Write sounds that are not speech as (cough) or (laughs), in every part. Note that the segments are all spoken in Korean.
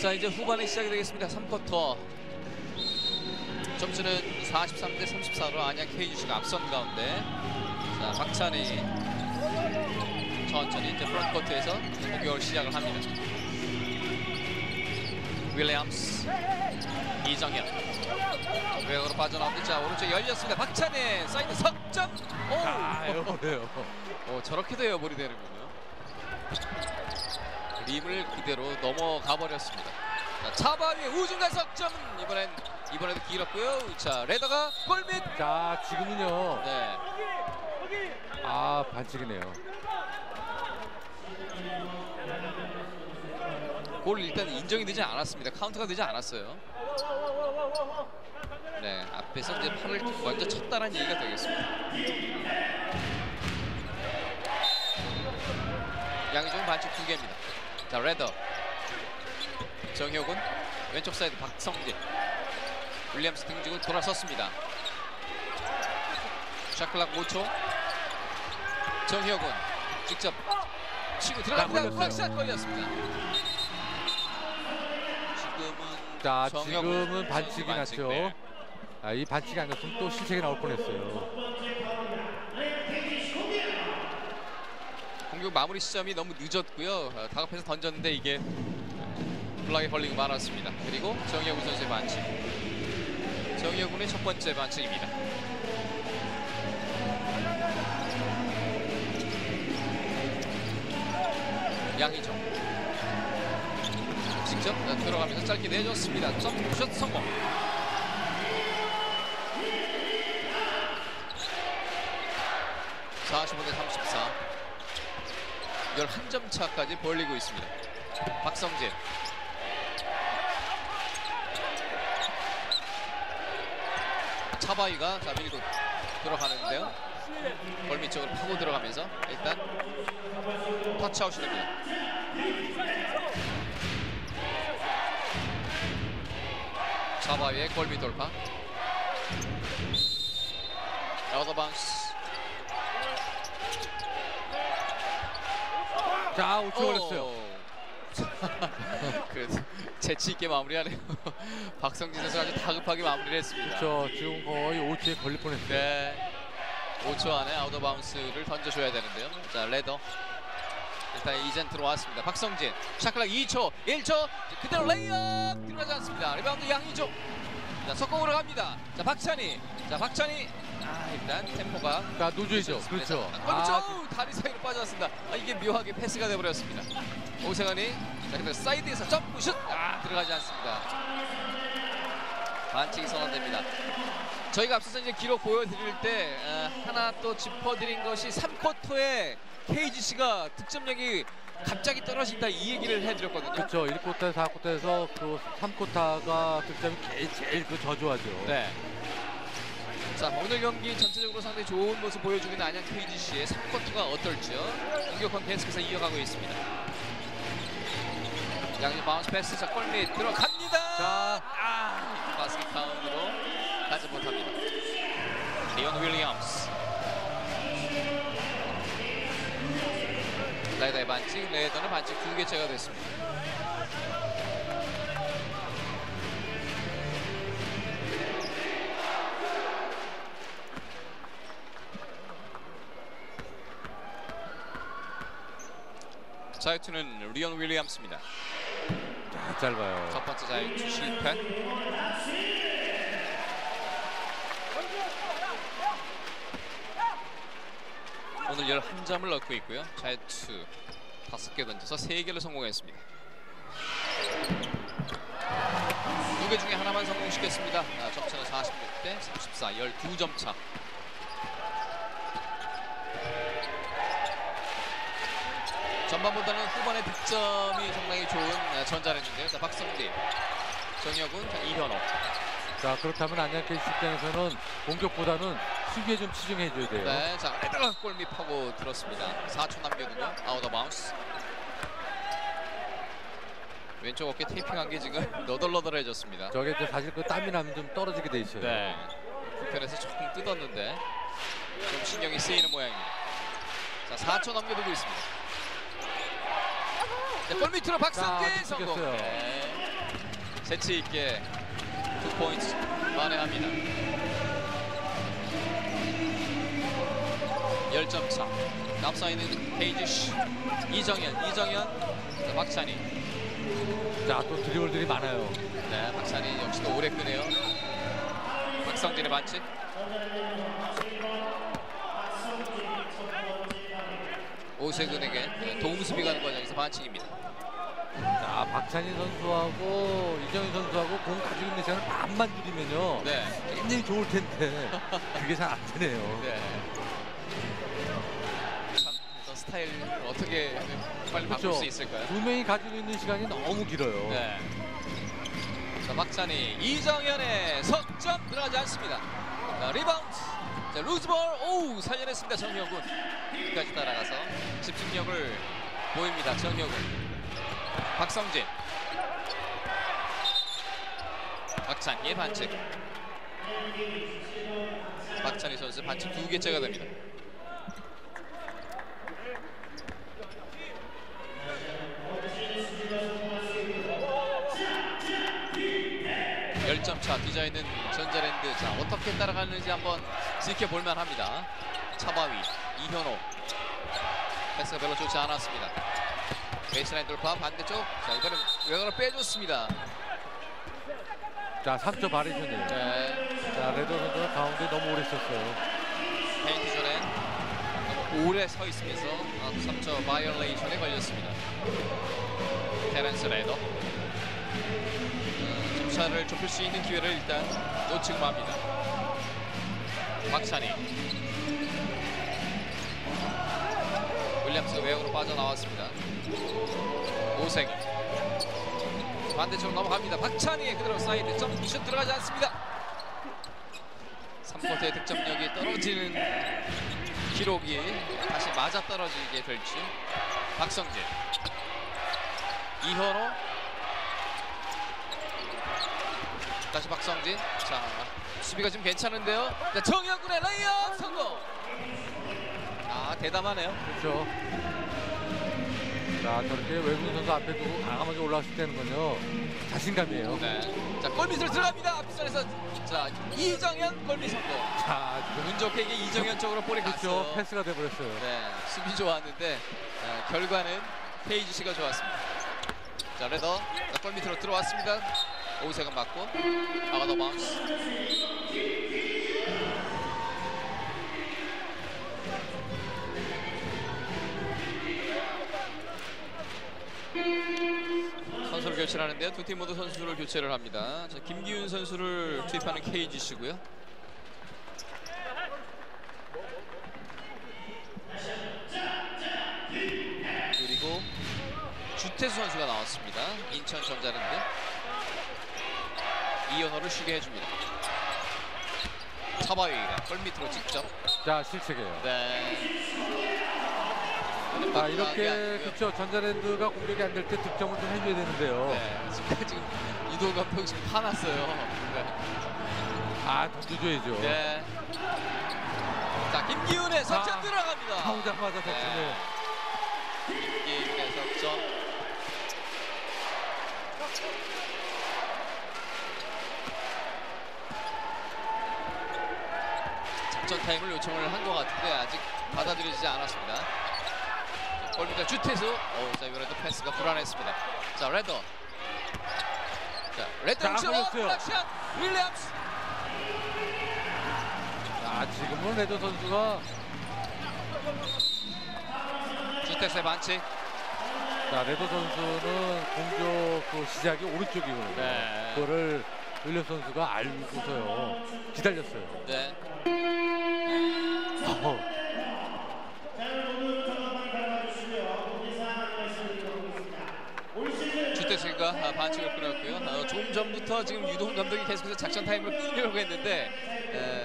자 이제 후반에 시작이 되겠습니다. 3쿼터 점수는 43대 34로 안양 KGC가 앞선 가운데 자 박찬희 천천히 이제 프런트코트에서 공격을 시작을 합니다. 윌리엄스 이정현 외곽으로 빠져나오는데 자 오른쪽 열렸습니다. 박찬희 사이드 석점 오, 아, 어려워요. 오 저렇게도 에어볼이 되는군요. 림을 그대로 넘어가 버렸습니다. 자, 차바위의 우중간 석점 이번엔 이번에도 길었고요. 자 레더가 골밑. 자, 지금은요. 네. 아, 반칙이네요. 골 일단 인정이 되지 않았습니다. 카운트가 되지 않았어요. 네, 앞에서 이제 팔을 먼저 쳤다는 얘기가 되겠습니다. 양희종 반칙 두 개입니다. 자, 레더. 정효군 왼쪽 사이드 박성진. 윌리엄스 등지고 돌아섰습니다. 샤클락 5초. 정효군 직접 치고 들어갑니다. 걸렸어요. 블락샷 걸렸습니다. 지금은 자, 지금은 반칙이 반칙, 났죠. 네. 아, 이 반칙이 안 났으면 또 실책이 나올 뻔했어요. 공격 마무리 시점이 너무 늦었고요. 어, 다급해서 던졌는데 이게 블락에 걸리고 말았습니다. 그리고 정혁훈 선수의 반칙. 정혁훈의 첫 번째 반칙입니다. 양희종 직접 들어가면서 짧게 내줬습니다. 점프슛 성공. (45 대 34) 11점 차까지 벌리고 있습니다. 박성진. 차바위가 자 밀고 들어가는데요. 골밑 쪽으로 파고 들어가면서 일단 터치아웃이 됩니다. 차바위의 골밑 돌파. 바운스. 자, 5초 걸렸어요. 오. (laughs) 그래도 재치 있게 마무리하네요. (laughs) 박성진 선수가 아주 다급하게 마무리를 했습니다. 저 지금 거의 5초에 걸릴 뻔했어요. 네. 5초 안에 아웃 오브 바운스를 던져줘야 되는데요. 자, 레더. 일단 이젠 들어왔습니다. 박성진. 샤클락 2초, 1초. 그대로 레이업 들어가지 않습니다. 리바운드 양희종. 자, 속공으로 갑니다. 자, 박찬희. 자, 박찬희. 아, 일단 템포가 자, 노조이죠. 그렇죠. 그렇죠. 아, 다리 사이로 빠졌습니다. 아, 이게 묘하게 패스가 돼버렸습니다. 오세관이 사이드에서 점프슛 아 들어가지 않습니다. 반칙이 선언됩니다. 저희가 앞서서 이제 기록 보여드릴 때 아, 하나 또 짚어드린 것이 3쿼터에 KGC가 득점력이 갑자기 떨어진다 이 얘기를 해드렸거든요. 그렇죠. 1쿼터, 4쿼터에서 그 3쿼터가 득점이 제일, 제일 그 저조하죠. 네. 자 오늘 경기 전체적으로 상당히 좋은 모습 보여주고 있는 안양 KGC의 3쿼터가 어떨지요? 공격권 계속해서 이어가고 있습니다. 양진 바운스 패스 자 골밑 들어갑니다. 자. 아, 바스켓 카운으로 가지 못합니다. 리온 윌리엄스. 레더의 반칙, 레더는 반칙 두 개째가 됐습니다. 자유투는 리온 윌리엄스입니다. 자, 짧아요. 첫 번째 자유투 실패. 오늘 11점을 넣고 있고요. 자유투 5개 던져서 3개를 성공했습니다. 두 개 중에 하나만 성공시켰습니다. 아, 점수는 46대 34, 12점 차. 전반보다는 후반의 득점이 상당히 좋은 아, 전자랜인데요. 자, 박성진, 정혁훈, 자, 이현호. 자, 그렇다면 안양 KC 입장에서는 공격보다는 수비에 좀 치중해 줘야 돼요. 네, 자, 레드가 골밑 파고 들었습니다. 4초 남겨두고 아웃 어 바운스. 왼쪽 어깨 테이핑한 게 지금 (laughs) 너덜너덜해졌습니다. 저게 이제 사실 그 땀이 나면 좀 떨어지게 돼 있어요. 네. 불편해서 조금 뜯었는데 좀 신경이 쓰이는 모양입니다. 자, 4초 남겨두고 있습니다. 자, 골밑으로 박성진 자, 성공. 네. 재치 있게 두 포인트 만회합니다. 10점 차. 앞서 있는 헤이즈시, 이정현, 이정현, 자, 박찬희. 자, 또 드리블들이 많아요. 네, 박찬희 역시도 오래 끄네요. 박성진의 반칙. 오세근에게 도움 수비 가는 과정에서 반칙입니다. 자, 박찬희 선수하고 이정희 선수하고 공 가지고 있는 시간을 반만 줄이면요. 네, 굉장히 좋을 텐데 (laughs) 그게 잘 안 되네요. 네. 참, 저 스타일 어떻게 빨리 바꿀 그렇죠. 수 있을까요? 두 명이 가지고 있는 시간이 너무 길어요. 네. 자, 박찬희, 이정현의 석점 들어가지 않습니다. 자, 리바운드. 자, 루즈볼. 오우, 살려냈습니다. 정혁군. 끝까지 따라가서 집중력을 보입니다. 정혁군. 박성진. 박찬희의 반칙. 박찬희 선수 반칙 두 개째가 됩니다. 열점차 뒤져있는 전자랜드 자 어떻게 따라가는지 한번 지켜볼 만 합니다. 차바위 이현호. 패스가 별로 좋지 않았습니다. 베이스라인 돌파 반대쪽. 자 이번엔 외곽으로 빼줬습니다. 자, 3점 바리션이에요. 네. 자, 레더 선수가 가운데 너무 오래 있었어요. 페인트 존에 너무 오래 서 있으면서 아, 3점 바이올레이션에 걸렸습니다. 테렌스 레더. 음, 점차를 좁힐 수 있는 기회를 일단 놓치고 맙니다 박찬희. 윌리엄스가 외곽으로 빠져나왔습니다. 오세근 반대쪽으로 넘어갑니다. 박찬희 그대로 사이드 점슛 들어가지 않습니다. 3쿼터의 득점력이 떨어지는 기록이 다시 맞아 떨어지게 될지. 박성진 이현호 다시 박성진 자 수비가 좀 괜찮은데요 자, 정현군의 레이업 성공 아 대담하네요 그렇죠. 자, 저렇게 외국인 선수 앞에 두고 강하게 올라왔을 때는 건요. 자신감이에요. 네. 자 골밑으로 들어갑니다 앞선에서 자 이정현 골밑 성공 자, 운 좋게 이게 이정현 쪽으로 볼이 그렇죠. 갔어요 패스가 돼버렸어요. 네, 수비 좋았는데 어, 결과는 페이지 씨가 좋았습니다. 자, 레더 자, 골 밑으로 들어왔습니다. 오세근 맞고 아가더 바운스. 선수를 교체하는데요. 두 팀 모두 선수를 교체를 합니다. 자, 김기훈 선수를 투입하는 KGC고요. 그리고 주태수 선수가 나왔습니다. 인천 전자랜드 이현호를 쉬게 해줍니다. 차바위가 골 밑으로 직접. 자, 실책이에요. 네. 자, 이렇게 그렇죠. 전자랜드가 공격이 안 될 때 득점을 좀 해줘야 되는데요. 네, 지금, (laughs) 지금 이도 감독 지금 화났어요. 네. 아, 던져줘야죠. 네. 자, 김기훈의 석점 아, 들어갑니다. 나오자마자 득점을. 김기훈의 석점. 작전 타임을 요청을 한 것 같은데 아직 받아들여지지 않았습니다. 골밑에 주태수. 어, 자 이번에도 패스가 불안했습니다. 자 레더. 자 레더 자, 슛. 윌리엄스. 자, 지금은 레더 선수가 주태수의 반칙. 자, 레더 선수는 공격 그 시작이 오른쪽이거든요. 네. 그거를 윌리엄 선수가 알고서요. 기다렸어요. 네. 주태수가 아, 반칙을 끊었고요. 어, 조금 전부터 지금 유동 감독이 계속해서 작전 타임을 끊으려고 했는데 에,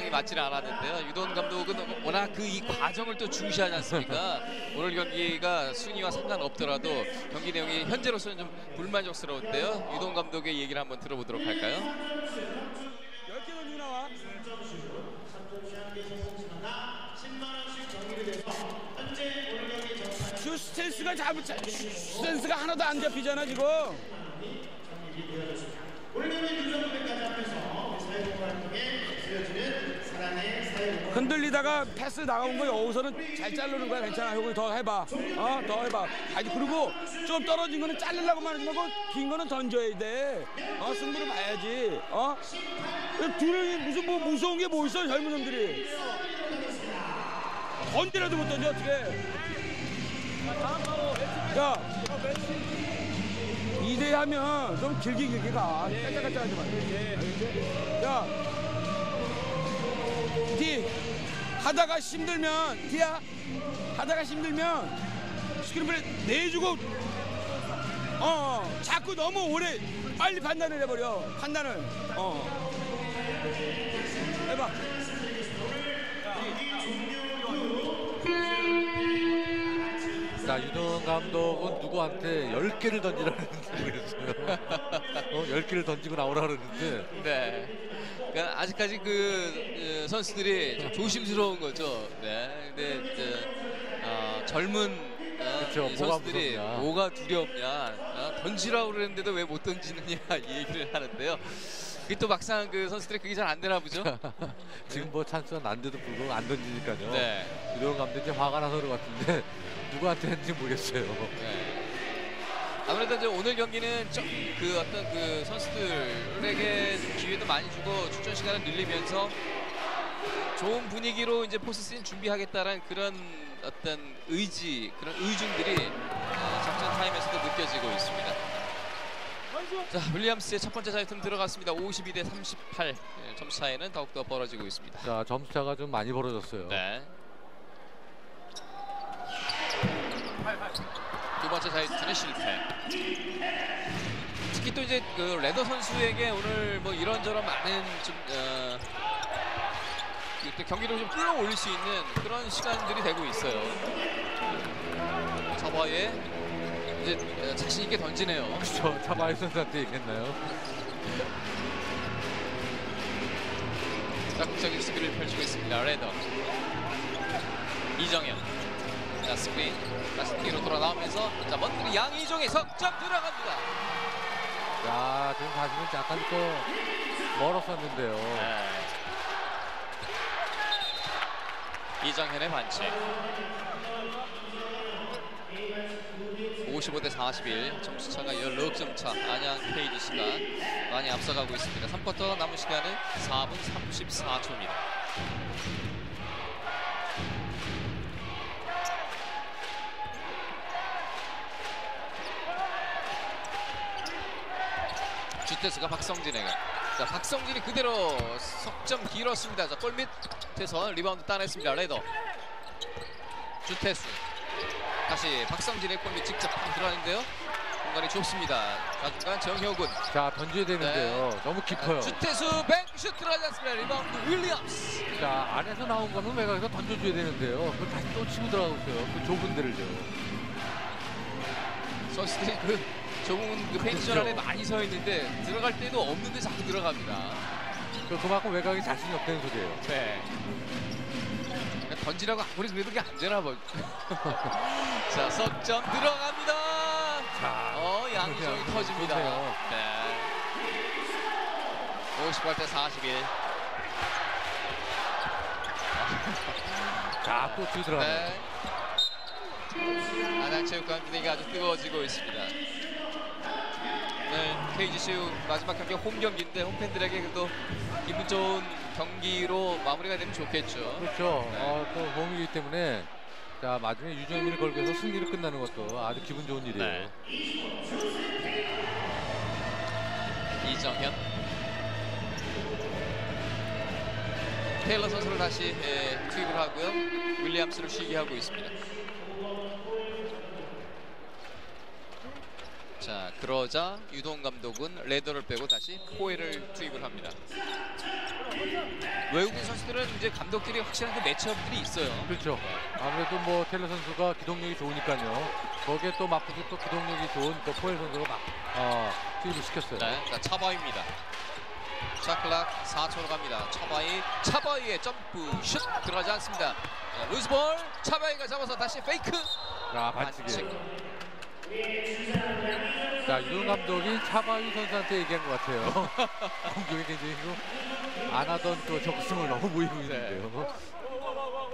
상황이 맞지는 않았는데요. 유동 감독은 워낙 그 이 과정을 또 중시하지 않습니까? (laughs) 오늘 경기가 순위와 상관없더라도 경기 내용이 현재로서는 좀 불만족스러운데요. 유동 감독의 얘기를 한번 들어보도록 할까요? 10개 던지고 나와. 슛 스탠스가 잡을 자- 슛 스탠스가 하나도 안 잡히잖아 지금. 흔들리다가 패스 나온 거 여기서는 잘 자르는 거야. 괜찮아. 여기 더 해봐. 어 더 해봐. 아니 그리고 좀 떨어진 거는 자르려고만 하지 말고 긴 거는 던져야 돼어 승부를 봐야지. 어? 둘이 무슨 뭐 무서운 게 뭐 있어 젊은 놈들이? 던지라도 못 던져 어떻게? 야. 2대 하면 좀 길게 길게 가. 깔짝깔짝 하지 마? 야 디 하다가 힘들면 디야 하다가 힘들면 스크린을 내주고 어, 어 자꾸 너무 오래 빨리 판단을 해버려 판단을. 어. 해봐 유동 감독은 누구한테 10개를 던지라는 그랬어요. (laughs) 어, 10개를 던지고 나오라 그러는데 네. 그러니까 아직까지 그 어, 선수들이 좀 조심스러운 거죠. 네. 근데 이제, 어, 젊은 어, 그쵸, 이 뭐가 선수들이 무섭냐. 뭐가 두렵냐, 어, 던지라고 그랬는데도 왜 못 던지느냐 (laughs) 이 얘기를 하는데요. 그게 또 막상 그 선수들이 그게 잘 안 되나 보죠. (laughs) 지금 뭐 찬스가 난데도 불구하고 안 던지니까요. 네. 유동 감독이 화가 나서 그런 것 같은데 누구한테 했는지 모르겠어요. 네. 아무래도 이제 오늘 경기는 좀 그 어떤 그 선수들에게 좀 기회도 많이 주고 출전 시간을 늘리면서 좋은 분위기로 이제 포스트시즌 준비하겠다는 그런 어떤 의지, 그런 의중들이 어, 작전 타임에서도 느껴지고 있습니다. 자, 윌리엄스의 첫 번째 자유투는 들어갔습니다. 52 대 38. 예, 점수 차이는 더욱더 벌어지고 있습니다. 자, 점수 차가 좀 많이 벌어졌어요. 네. 두 번째 자유투는 실패. 특히 또 이제 그 레더 선수에게 오늘 뭐 이런저런 많은 좀 어, 또 경기를 좀 끌어올릴 수 있는 그런 시간들이 되고 있어요. 저바에 이제 어, 자신 있게 던지네요. 저 차바이 선수한테 얘기했나요? 적극적인 수비를 펼치고 있습니다. 레더 이정현 자 스크린. 다시 뒤로 돌아 나오면서 자 먼들이 양이종의 석점 들어갑니다. 자, 지금 사실은 약간 또 멀었었는데요. 이정현의 반칙. 55대 41 점수차가 16점 차. 안양 KGC가 많이 앞서가고 있습니다. 3쿼터 남은 시간은 4분 34초입니다 주태수가 박성진에게. 자 박성진이 그대로 석점 길었습니다. 자 골밑에서 리바운드 따냈습니다. 레더. 주태수 다시 박성진의 골밑 직접 들어가는데요. 공간이 좁습니다. 좌중간 정효군 자, 던져야 되는데요. 너무 깊어요. 주태수 백슛 들어가지 않습니다. 리바운드 윌리엄스. 자, 안에서 나온 거는 외곽에서 던져줘야 되는데요. 그걸 다시 또 치고 들어가고 있어요. 그 좁은 데를요. 선수들이 그 그 페인트전. 안에 많이 서 있는데 들어갈 때도 없는데 자꾸 들어갑니다 그- 그만큼 외곽이 자신이 없다는 소리예요. 네. 그러니까 던지라고 아무리 그래도 그게 안 되나 봐. (laughs) 자, 석점 들어갑니다. 자, 어, 양희종이 그냥 터집니다. 좋네요. 네. 58대 41. 자, 또 치고 들어가네요. 네. 안양체육관 분위기가 아주 뜨거워지고 있습니다. 오늘 KGC 마지막 경기 홈 경기인데 홈팬들에게 그래도 기분 좋은 경기로 마무리가 되면 좋겠죠. 그렇죠. 어, 또 홈이기 때문에 자 마지막에 유정민을 걸고 해서 승리로 끝나는 것도 아주 기분 좋은 일이에요. 이정현 테일러 선수를 다시 예, 투입을 하고요 윌리엄스를 쉬게 하고 있습니다 자 그러자 유동 감독은 레더를 빼고 다시 포에를 투입을 합니다 외국인 선수들은 이제 감독들이 확실한 그 매치업들이 있어요 그렇죠. 아무래도 뭐 테일러 선수가 기동력이 좋으니까요. 거기에 또 맞붙을 또 기동력이 좋은 또 포엘 선수가 막 어, 투입을 시켰어요. 네, 자 차바입니다. 샤클락 4초로 갑니다. 차바이, 차바이의 점프 슛 들어가지 않습니다. 자, 루즈볼 차바이가 잡아서 다시 페이크. 자 반칙. 반칙이에요. 자 유동 감독이 차바위 선수한테 얘기한 것 같아요. (laughs) 공격에 굉장히 좀안 하던 또 적극성을 너무 보이고 있는데요.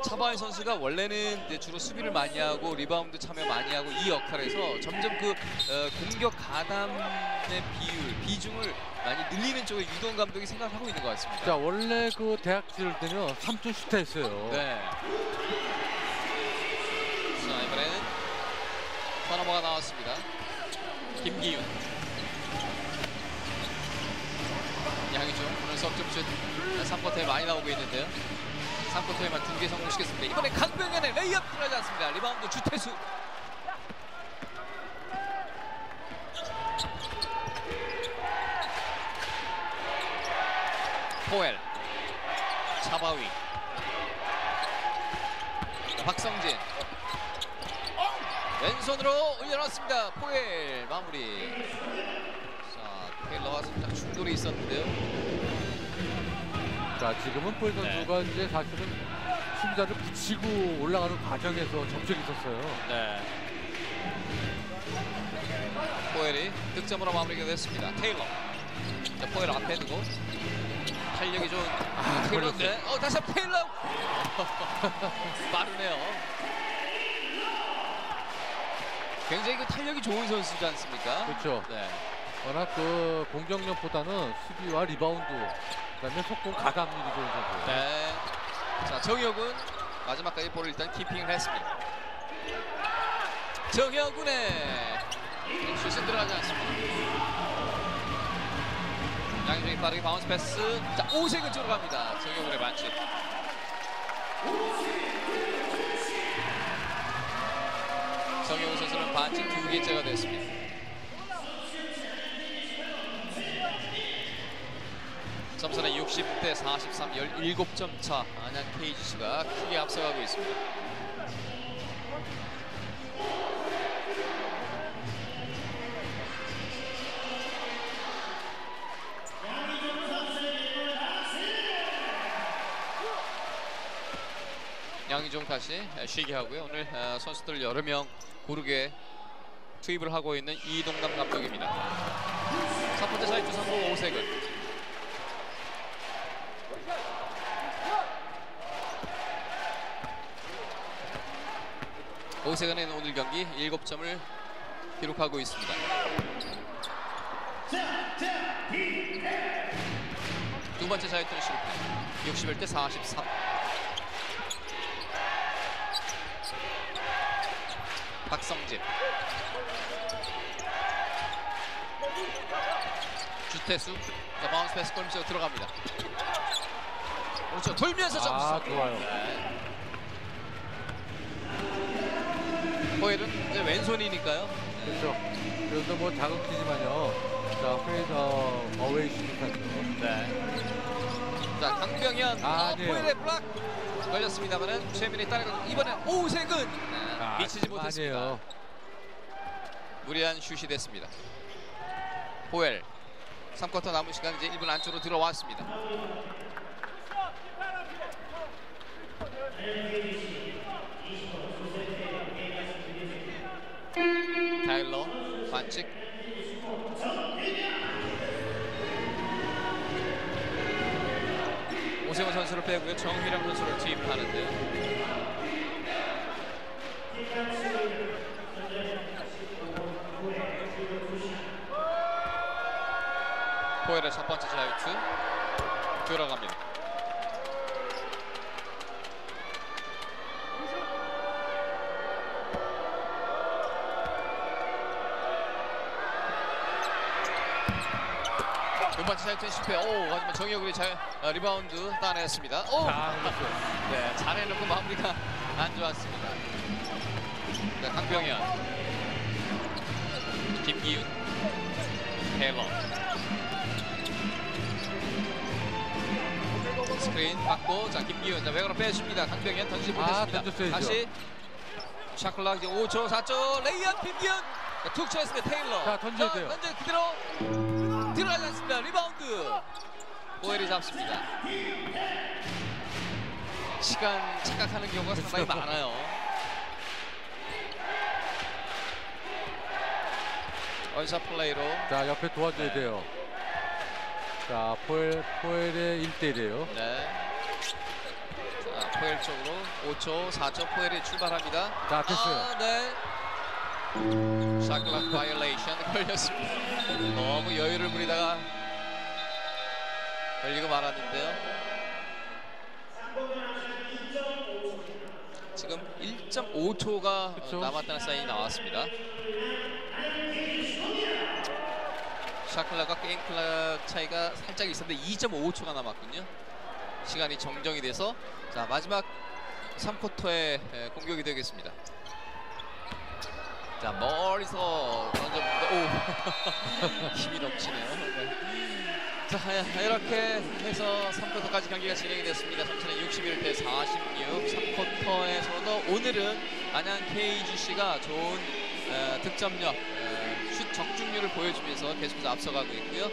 차바이 선수가 원래는 주로 수비를 많이 하고 리바운드 참여 많이 하고 이 역할에서 점점 그 어, 공격 가담의 비율, 비중을 많이 늘리는 쪽에 유동 감독이 생각을 하고 있는 것 같습니다. 자 원래 그 대학 시절 때는 3점 슈터였어요. 네. 턴오버가 나왔습니다. 김기윤. 양이죠. 오늘 석점슛 3쿼터에 많이 나오고 있는데요. 3쿼터에만 두 개 성공시켰습니다. 이번에 강병현의 레이업 들어가지 않습니다. 리바운드 주태수. 포엘. 차바위. 자, 박성진 왼손으로 올려놨습니다. 포엘 마무리. 자 테일러와 살짝 충돌이 있었는데요. 자 지금은 포일 네. 선수가 이제 사실은 수비자를 붙이고 올라가는 과정에서 접촉이 있었어요. 네. 포엘이 득점으로 마무리가 됐습니다. 테일러. 자, 포엘 앞에 두고 탄력이 좋은 아, 테일러인데. 어 다시 한번 테일러. (laughs) 빠르네요 굉장히 그 탄력이 좋은 선수지 않습니까 그렇죠. 네. 워낙 그 공격력보다는 수비와 리바운드, 그다음에 속공 가담률이 좋은 선수. 네. 자, 정혁은 마지막까지 볼을 일단 키핑을 했습니다. 정혁은의 슛은 들어가지 않습니다. 양준이 빠르게 바운스 패스. 자, 오색은 쪽으로 갑니다. 정혁은의 반칙. 정혁은 선수는 반칙 두 개째가 됐습니다. 점수는 60대 43, 17점 차 안양 KGC가 크게 앞서가고 있습니다. 양희종 다시 쉬게 하고요. 오늘 어, 선수들 여러 명 고르게 투입을 하고 있는 이동남 감독입니다. 첫 번째 사이트 선수 오색은 오세근은 오늘 경기 7점을 기록하고 있습니다. 두 번째 자유투는 실패. 61대 43. 박성진. 주태수. 자, 바운스 패스 골밑으로 들어갑니다. 그렇죠. 돌면서 점수. 아 좋아요. 네. 호일은 이제 왼손이니까요. 그렇죠. 그래서 뭐 자극키지만요. 자 페이서 어웨이 슈팅하죠. 네. 자 강병현 아, 어, 아니에요. 호일의 블락 걸렸습니다만은 최민이 따라가 이번엔 오색은 네, 아, 미치지 못했습니다. 아니에요. 무리한 슛이 됐습니다. 호엘 3쿼터 남은 시간 이제 1분 안쪽으로 들어왔습니다. 타일러 반칙 오세훈 선수를 빼고요 정휘랑 선수를 투입하는데요 포엘의 첫 번째 자유투 들어갑니다. 두 번째 자유투 실패. 오 하지만 정혁이 잘 어, 리바운드 따냈습니다. 오자 그렇죠. (laughs) 네, 잘해놓고 마무리가 안 좋았습니다. 자, 강병현, 김기훈, 테일러. 스크린 받고 자 김기훈 자 외곽으로 빼줍니다. 강병현 던지지 아, 못했습니다. 던졌어야죠. 다시 샤클락 이제 5초 4초 레이언 김기훈 자, 툭 쳐있습니다. 테일러. 자, 던져야 돼요. 던져 그대로 들어가지 않습니다. 리바운드. 보엘이 잡습니다. 시간 착각하는 경우가 상당히 그렇죠. 많아요. 원샷 플레이로 자 옆에 도와줘야 네. 돼요. 자 포엘 포엘의 1대1이에요. 네. 자, 포엘 쪽으로 5초, 4초 포엘이 출발합니다. 자, 됐어요. 아, 네. 샤클락 바이올레이션 걸렸습니다. 너무 여유를 부리다가 걸리고 말았는데요. 지금 1.5초가 그쵸. 남았다는 사인이 나왔습니다. 샤클락과 게임 클락 차이가 살짝 있었는데 2.5초가 남았군요. 시간이 정정이 돼서 자 마지막 3쿼터의 공격이 되겠습니다. 자 멀리서 던져봅니다. 오 (laughs) 힘이 넘치네요. 네. 자 이렇게 해서 3쿼터까지 경기가 진행이 됐습니다. 삼천의 61대 46. 3쿼터에서도 오늘은 안양 KGC가 좋은 에, 득점력, 적중률을 보여주면서 계속해서 앞서가고 있고요.